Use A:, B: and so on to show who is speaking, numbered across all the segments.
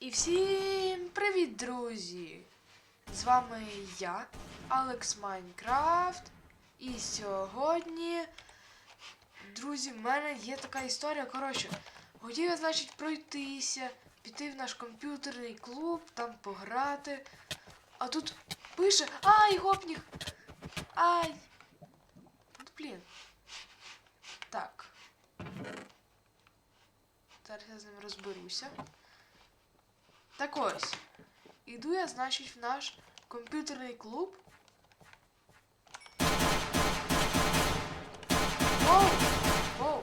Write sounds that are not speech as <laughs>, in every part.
A: І всім привіт, друзі! З вами я, Алекс Майнкрафт. І сьогодні, друзі, в мене є така історія. Коротше, хотів я, значить, пройтися, піти в наш комп'ютерний клуб, там пограти. А тут пише. Ай, гопнік! Ай! Блін. Так. Зараз я з ним розберуся. Так ось. Іду я, значить, в наш комп'ютерний клуб. Воу! Воу!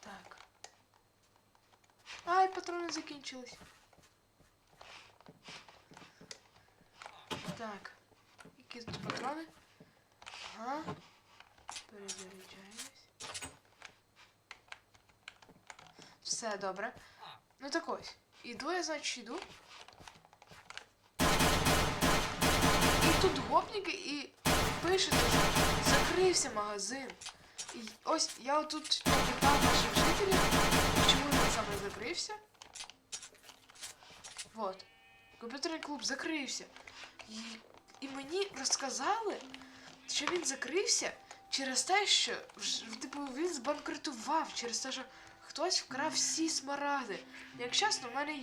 A: Так. Ай, патрони закінчились. Так. Які тут патрони? Ага. Перезаряджаємось. Все добре. Ну так ось. Іду я, значить, іду. І тут гопніки і пише, що закрився магазин. І ось я отут попитав наших жителів, чому він саме закрився. Вот. Комп'ютерний клуб закрився. І, і мені розказали, що він закрився через те, що типу, він збанкрутував, через те, що хтось вкрав всі смарагди. Як чесно, в мене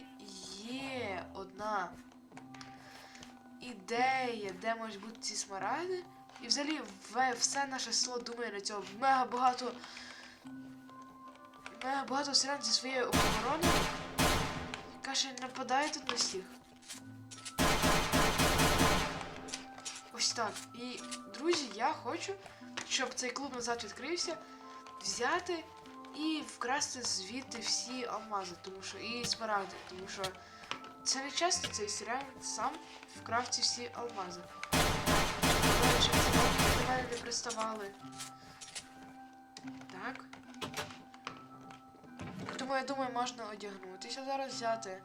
A: є одна ідея, де можуть бути ці смарагди. І взагалі все наше село думає на цього мега багато. Мега багато селян зі своєю обороною. Каже, нападає тут на всіх. Ось так. І, друзі, я хочу, щоб цей клуб назад відкрився, взяти і вкрасти звідти всі алмази, тому що і смарагди, тому що це не часто цей серіал сам вкрав ці всі алмази. Щоб до мене не приставали. Так. Тому я думаю, можна одягнутися зараз, взяти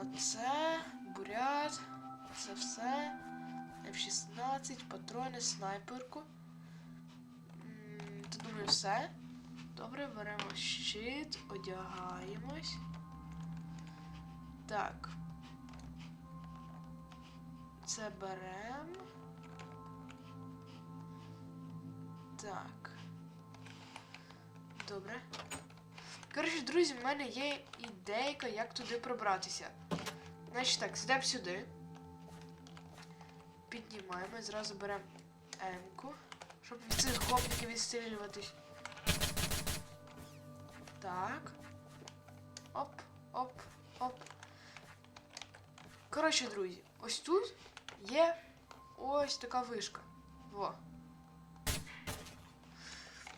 A: оце, бурят, це все. F16, патрони, снайперку. М, думаю, все. Добре, беремо щит, одягаємось. Так. Це беремо. Так. Добре. Коротше, друзі, в мене є ідейка, як туди пробратися. Значить так, сідемо сюди. Піднімаємо, зразу беремо М-ку, щоб від цих гопників відстрілюватись. Так. Оп, оп, оп. Коротше, друзі, ось тут є ось така вишка. Во.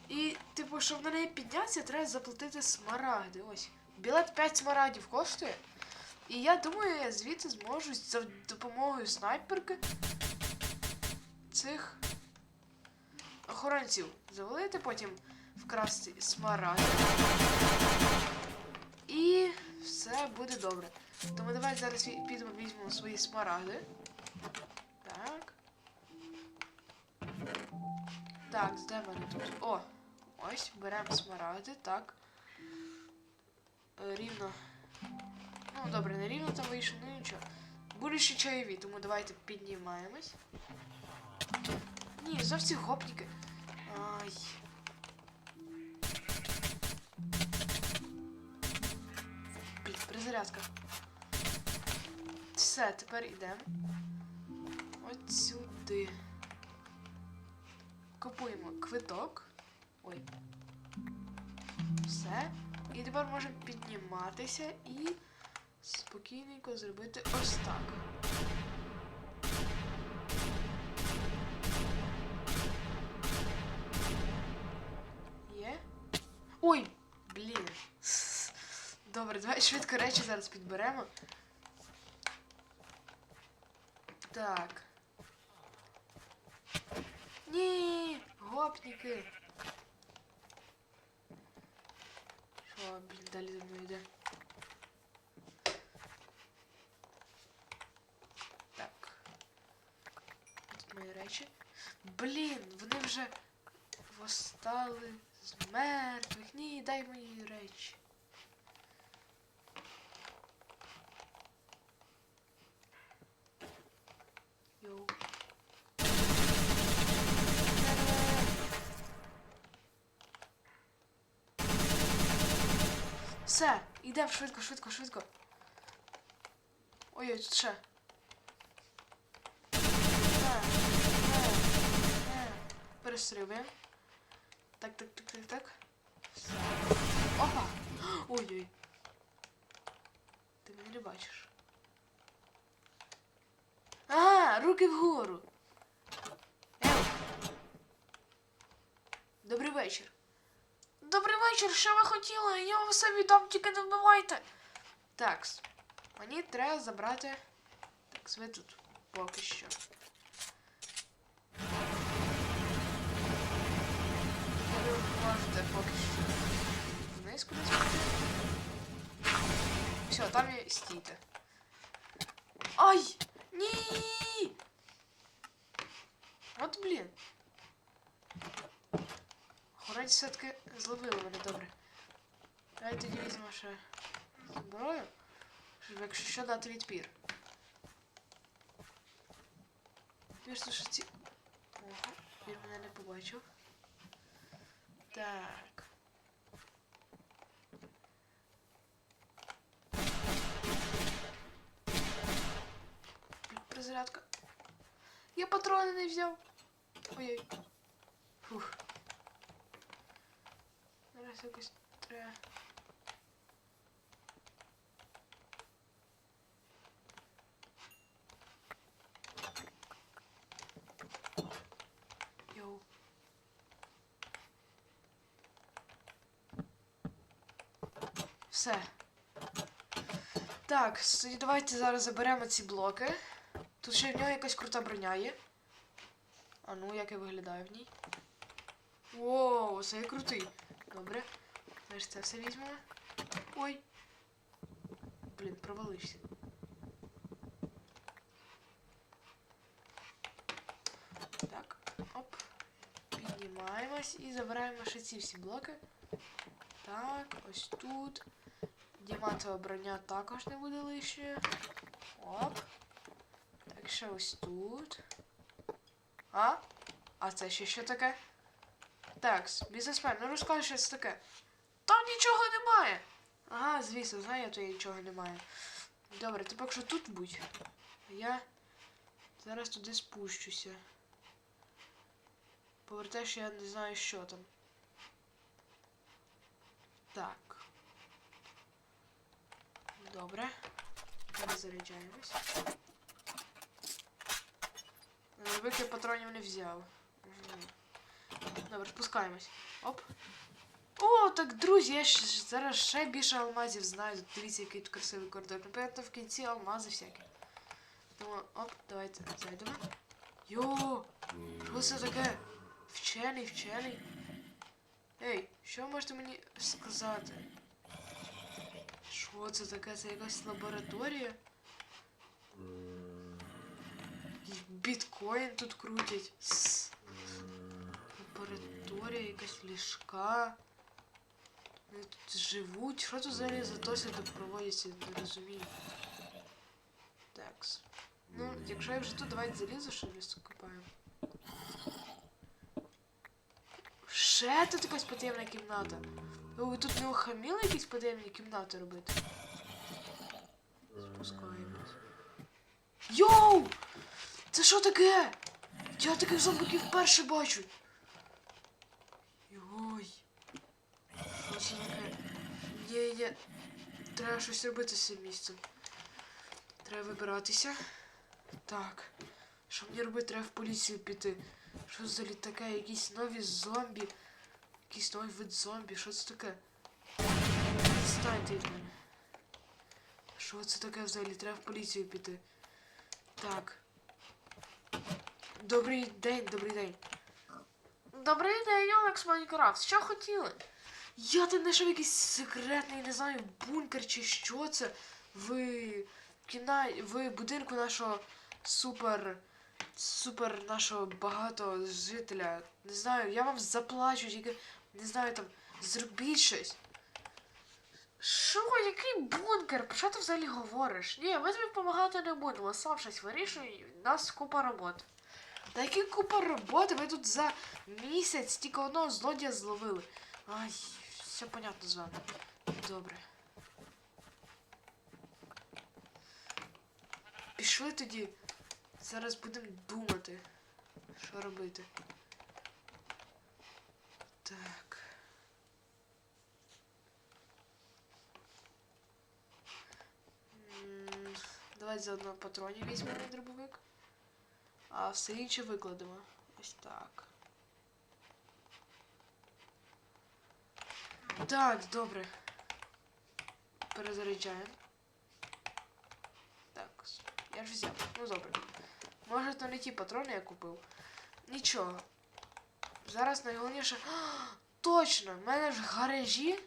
A: І, типу, щоб на неї піднятися, треба заплатити смарагди. Ось. Білет 5 смарагдів коштує. І я думаю, я звідти зможу за допомогою снайперки цих охоронців завалити, потім вкрасти смарагди. І все буде добре. Тому давай зараз підемо візьмемо свої смарагди. Так. Так, де вони тут? О! Ось, беремо смарагди, так. Е, Рівно. Ну, добре, не рівно там вийшло, ну нічого. Буде ще чайові, тому давайте піднімаємось. Ні, зовсім гопніки. Ай. Перезарядка. Все, тепер йдемо. От сюди. Купуємо квиток. Ой. Все. І тепер можемо підніматися і спокійненько зробити ось так. Добре, давай швидко речі зараз підберемо. Так. Ні, гопніки. Що, блін, далі за мною йде. Так. Тут мої речі. Блін, вони вже восстали з мертвих. Ні, дай мої речі. Все, йдемо швидко, швидко, швидко. Ой-ой, тут ще. Перестрибуємо. Так, так, так, так, так. Опа! Ой-ой. Ти мене не бачиш. А, руки вгору. Ей. Добрий вечір. Добрий вечір, що ви хотіли? Я вам все віддам, тільки не вбивайте. Такс. Мені треба забрати. Так, ви тут поки що. Ви можете поки що. Вниз кудись піти. Все, там і стійте. Ай! Ні! От блін. Охоронці все-таки зловили мене добре. Давай тоді візьмемо ще зброю, щоб якщо що дати відпір. Вірно, що ці. Ого, він мене не побачив. Так. Призарядка. Я патрони не взяв. Ой-ой. Фух. Зараз якось треба. Йоу. Все. Так, давайте зараз заберемо ці блоки. Тут ще в нього якась крута броня є. А ну, як я виглядаю в ній. Воу, це я крутий. Добре. Знаєш, це все візьмемо. Ой. Блін, провалився. Так, оп. Піднімаємось і забираємо ще ці всі блоки. Так, ось тут. Діамантова броня також не буде лишньою. Оп. Так, ще ось тут. А? А це ще що таке? Так, бізнесмен, ну розкажи, що це таке. Там нічого немає. Ага, звісно, знаю, то нічого немає. Добре, ти поки що тут будь. Я зараз туди спущуся. Повертай, що я не знаю, що там. Так. Добре. Перезаряджаємось. Виклик патронів не взяв. Мгм. Добре, спускаємось. Оп. О, так, друзі, я ж зараз ще більше алмазів знаю. Тут Дивіться, який тут красивий коридор. Напевно, в кінці алмази всякі. Тому, оп, давайте зайдемо. Йо! Що це таке? Вчений, вчений. Ей, що ви можете мені сказати? Що це таке? Це якась лабораторія? Якийсь Біткоін тут крутять. С. Лабораторія, якась ліжка. Вони тут живуть. Що тут взагалі за досліди проводяться, не розумію. Такс. Ну, якщо я вже тут, давайте залізу, що ми копаємо. Ще тут якась потаємна кімната. Ви тут не охаміли якісь потаємні кімнати робити? Спускаємось. Йоу! Це що таке? Я таких зомбаків вперше бачу. Йой. Що це таке? Є, є. Треба щось робити з цим місцем. Треба вибиратися. Так. Що мені робити? Треба в поліцію піти. Що взагалі таке? Якісь нові зомбі. Якийсь новий вид зомбі. Що це таке? Відстаньте від мене. Що це таке взагалі? Треба в поліцію піти. Так. Добрий день, добрий день. Добрий день, Олекс Майнкрафт. Що хотіли? Я тут знайшов якийсь секретний, не знаю, бункер чи що це в кіна... в будинку нашого супер. Супер нашого багатого жителя. Не знаю, я вам заплачу, тільки не знаю там, зробіть щось. Що, який бункер? Про що ти взагалі говориш? Ні, ми тобі допомагати не будемо. Сам щось вирішуй, у нас купа роботи. Та які купа роботи? Ви тут за місяць тільки одного злодія зловили. Ай, все понятно з вами. Добре. Пішли тоді. Зараз будемо думати, що робити. Так. Давайте заодно патронів візьмемо дробовик. А все інше викладемо. Ось так. Так, добре. Перезаряджаємо. Так, я ж взяв. Ну добре. Може то не ті патрони я купив. Нічого. Зараз найголовніше. А, Точно! В мене ж в гаражі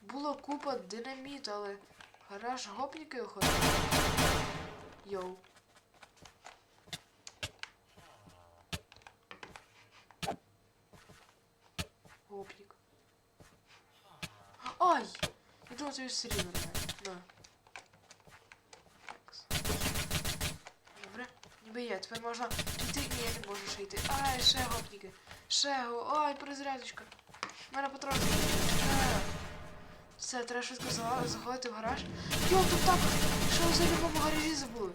A: було купа динаміту, але гараж гопніки охотили. Йоу. Гопнік. Ай! Думав, це На. Добре. Ніби є, тепер можна йти. Ні, не можу йти. Ай, ще гопніки. Ще го. Ай, перезарядочка. Мене патрон. Е. Все, треба швидко заходити в гараж. Йо, тут так! Що за любому гаражі забули?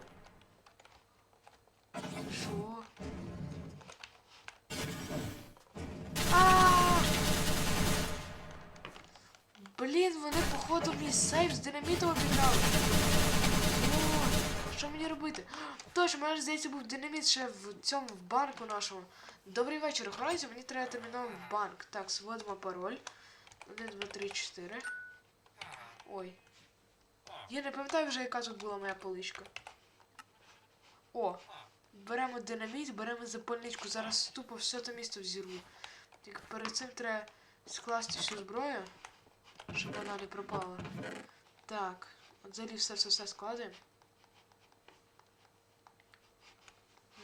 A: Сейф з динамітом обіграли. Що мені робити? Точно, у мене здається, був динаміт ще в цьому в банку нашому. Добрий вечір, охоронці, мені треба терміново в банк. Так, сводимо пароль. 1, 2, 3, 4. Ой. Я не пам'ятаю вже, яка тут була моя поличка. О! Беремо динаміт, беремо запальничку. Зараз тупо все то місто взірву. Тільки перед цим треба скласти всю зброю, щоб вона не пропала. Так, от взагалі все все все складаємо.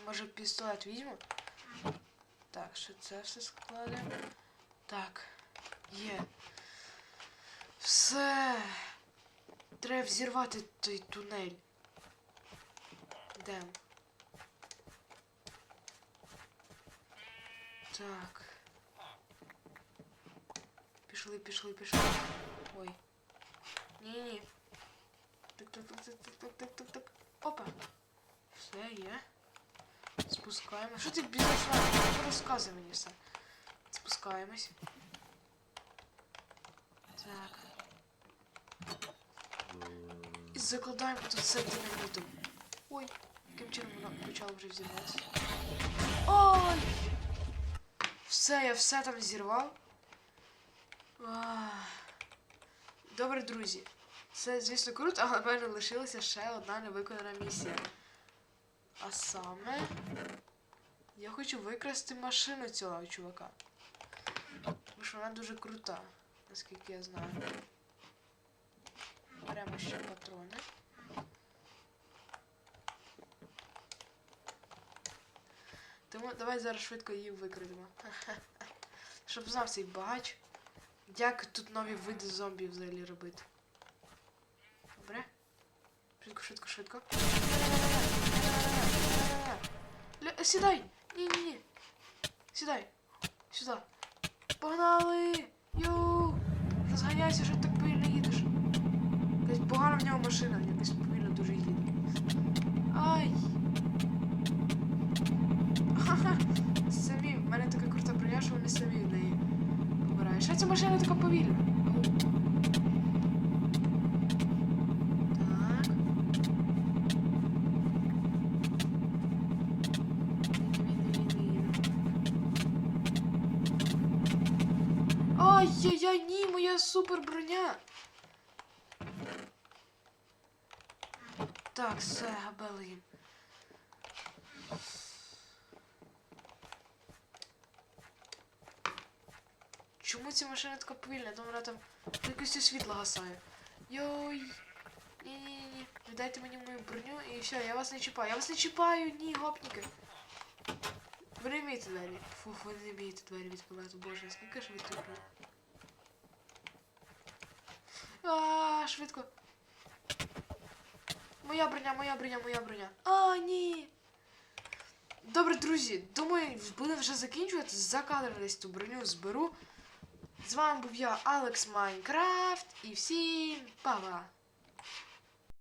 A: Може пістолет візьму? Так, що це все складаємо. Так, є. Все. Треба взірвати той тунель. Йдемо. Так. Пішли, пішли, пішли. Ой. Ні-ні. Так, так, так, так, так, так, так, так, так. Опа. Все є. Спускаємо. Що ти? Не розказуй мені все. Спускаємось. Так. І закладаємо тут все динамітом. Ой, яким чином воно почало вже взірватися. Ой! Все, я все там зірвав. Добре, друзі. Це, звісно, круто, але в мене лишилася ще одна невиконана місія. А саме. Я хочу викрасти машину цього чувака. Тому що вона дуже крута, наскільки я знаю. Беремо ще патрони. Тому давай зараз швидко її викрадемо. <laughs> Щоб знав цей багач. Як тут нові види зомбі взагалі робити. Добре? Швидко, швидко, швидко. Ля- Сідай! Ні-ні-ні. Сідай. Сюди. Погнали! Йоу! Розганяйся, що ти так повільно їдеш. Якась погана в нього машина, якось повільно дуже їде. Ай! Ха-ха! Самі, в мене така крута броня, що вони самі в неї. Що ця машина така повільна? Ай-яй-яй, ні, моя супер броня. Так, все, габелин. Чому ця машина така повільна? Тому вона там якось світло гасає. Йой. Ні-ні-ні. Віддайте мені мою броню і все, я вас не чіпаю. Я вас не чіпаю, ні, гопніки. Ви не вмієте двері. Фух, ви не вмієте двері відкривати. Боже, скільки ж ви тут? А, швидко. Моя броня, моя броня, моя броня. А, ні. Добре, друзі, думаю, будемо вже закінчувати. За кадром десь ту броню зберу. З вами був я, Алекс Майнкрафт, і всім па-па!